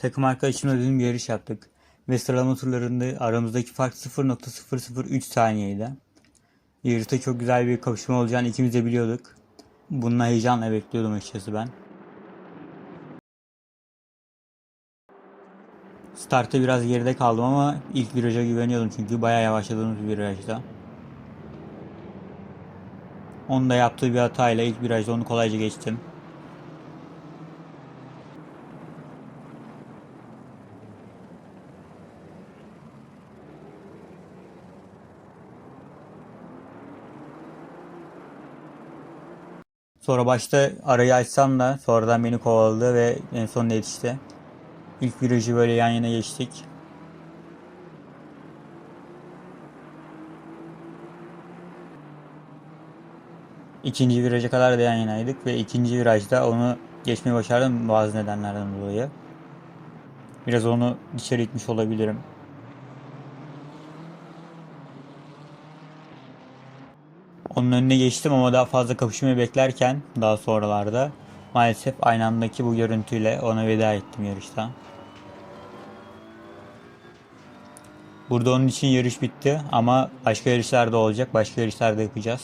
Takım arkadaşımla düzgün bir yarış yaptık. Ve sıralama turlarında aramızdaki fark 0.003 saniyeydi. Yarışta çok güzel bir kapışma olacağını ikimiz de biliyorduk. Bununla heyecanla bekliyordum açıkçası ben. Startta biraz geride kaldım ama ilk viraja güveniyordum çünkü bayağı yavaşladığımız bir virajda. Onun da yaptığı bir hatayla ilk virajda onu kolayca geçtim. Sonra başta arayı açsam da sonradan beni kovaladı ve en sonunda yetişti. İlk virajı böyle yan yana geçtik. İkinci viraja kadar da yan yanaydık ve ikinci virajda onu geçmeyi başardım bazı nedenlerden dolayı. Biraz onu dışarı itmiş olabilirim. Onun önüne geçtim ama daha fazla kapışmayı beklerken daha sonralarda maalesef aynı andaki bu görüntüyle ona veda ettim yarışta. Burada onun için yarış bitti ama başka yarışlar da olacak. Başka yarışlar da yapacağız.